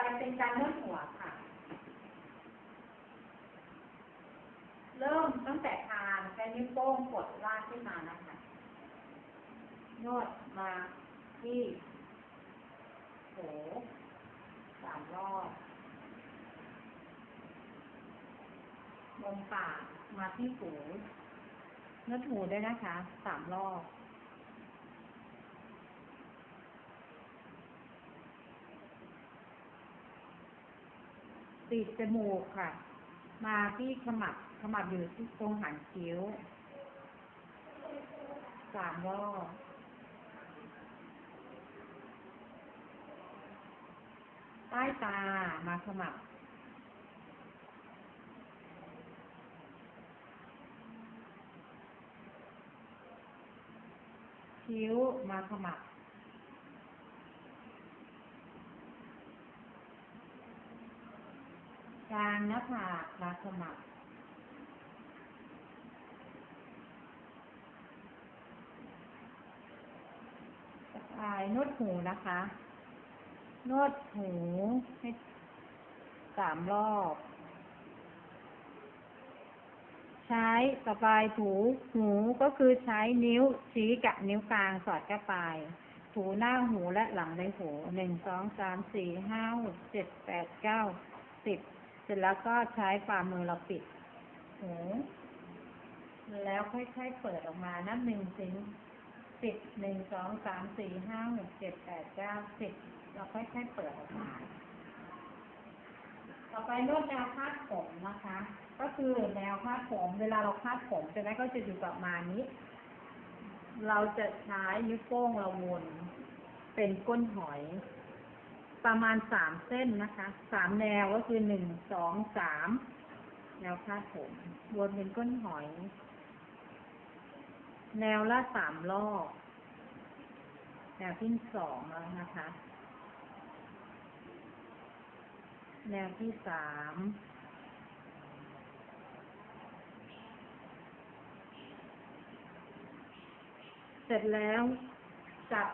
ไปเป็นการนวดหัวค่ะ เริ่มตั้งแต่ทานใช้นิ้วโป้งกดลากขึ้นมานะคะ นวดมาที่โหสามรอบลงปากมาที่หูนวดหูด้วยนะคะ สามรอบ ติดจมูกค่ะ มาที่ขมับขมับอยู่ที่ตรงหางคิ้วสามรอบใต้ตามาขมับ คิ้วมาขมับ กลางหน้าผากมาขมับปลายนวดหูนะคะ นวดหูให้สามรอบ ใช้ต่อไปถูหูก็คือใช้นิ้วชี้กับนิ้วกลางสอดเข้าไปถูหน้าหูและหลังใบหูหนึ่งสองสามสี่ห้าหกเจ็ดแปดเก้าสิบ สร็จแล้วก็ใช้ฝ่ามือเราปิดหูแล้วค่อยๆเปิดออกมานับหนึ่งถึงสิบหนึ่งสองสามสี่ห้าหกเจ็ดแปดเก้าสิบเราค่อยๆเปิดออกมา ต่อไปนวดแนวคาดผมนะคะ ก็คือแนวคาดผมเวลาเราคาดผมจะได้ก็จะอยู่ประมาณนี้ เราจะใช้นิ้วโป้งเราวนเป็นก้นหอย ประมาณสามเส้นนะคะ สามแนวก็คือหนึ่ง สอง สาม แนวคาดผมวนเป็นก้นหอย แนวละสามรอบ แนวที่สองแล้วนะคะ แนวที่สาม เสร็จแล้วจับ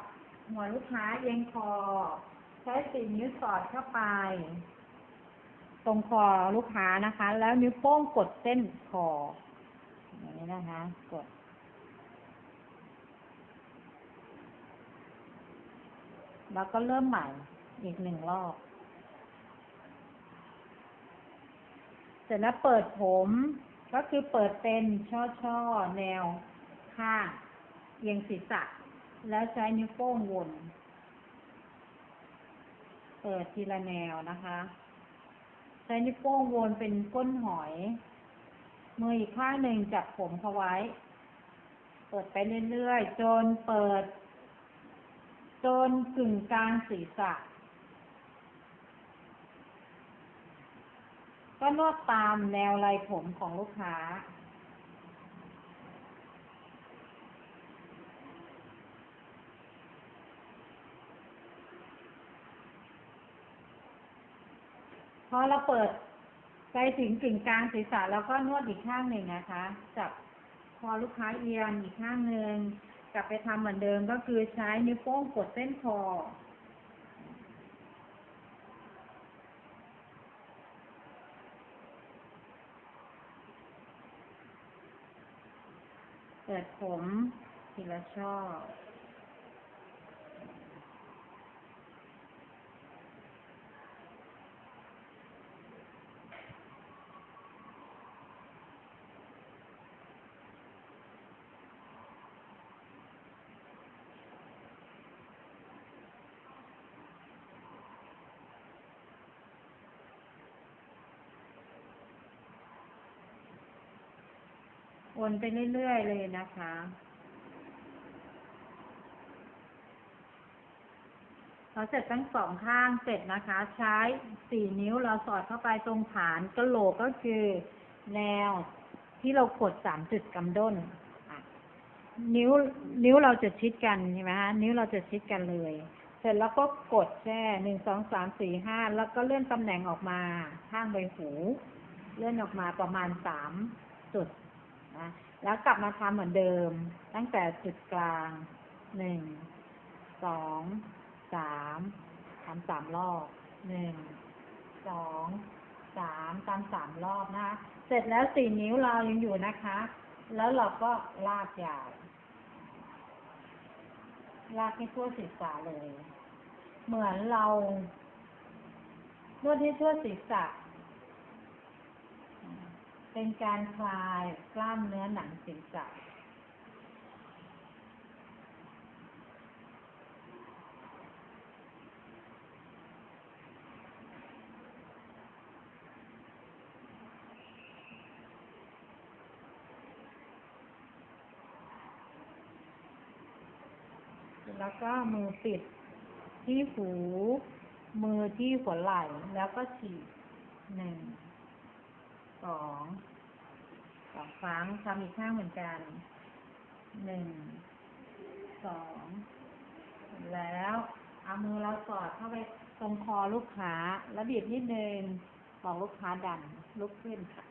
หัวลูกค้าเอียงคอ ใช้สี่นิ้วสอดเข้าไป ตรงคอลูกค้านะคะ แล้วนิ้วโป้งกดเส้นคออย่างนี้นะคะ กด แล้วก็เริ่มใหม่อีกหนึ่งรอบ เสร็จแล้วเปิดผมก็คือเปิดเป็นช่อช่อๆแนวข้างเอียงศีรษะ แล้วใช้นิ้วโป้งวน เปิดทีละแนวนะคะ ใช้นิ้วโป้งวนเป็นก้นหอย มืออีกข้างหนึ่งจับผมเขาไว้ เปิดไปเรื่อยๆ จนเปิด จนกึ่งกลางศีรษะ ก็นวดตามแนวลายผมของลูกค้า พอเราเปิดไปถึงกึ่งกลางศีรษะแล้วก็นวดอีกข้างหนึ่งนะคะ จับคอลูกค้าเอียงอีกข้างหนึ่งกลับไปทำเหมือนเดิมก็คือใช้นิ้วโป้งกดเส้นคอเปิดผมทีละช่อ วนไปเรื่อยๆเลยนะคะพอเสร็จทั้งสองข้างเสร็จนะคะ ใช้สี่นิ้วเราสอดเข้าไปตรงฐานกระโหลกก็คือแนวที่เรากดสามจุดกำด้นนิ้ว นิ้วเราจะชิดกันใช่ไหมคะนิ้วเราจะชิดกันเลย เสร็จแล้วก็กดแช่หนึ่งสองสามสี่ห้าแล้วก็เลื่อนตำแหน่งออกมาข้างใบหู เลื่อนออกมาประมาณสามจุด นะแล้วกลับมาทำเหมือนเดิม ตั้งแต่จุดกลางหนึ่งสองสามทำสามรอบหนึ่งสองสามตามสามรอบนะคะเสร็จแล้วสี่นิ้วเรายังอยู่นะคะ แล้วเราก็ลากยาวลากให้ทั่วศีรษะเลย เหมือนเรานวดให้ทั่วศีรษะ เป็นการคลายกล้ามเนื้อหนังศีรษะแล้วก็มือปิดที่หู มือที่หัวไหล่ แล้วก็ฉีดหนึ่ง สองสองครั้งทำอีกข้างเหมือนกันหนึ่งสองแล้วเอามือเราสอดเข้าไปตรงคอลูกค้า แล้วบีบนิดนึงบอกลูกค้าดันลุกขึ้นค่ะ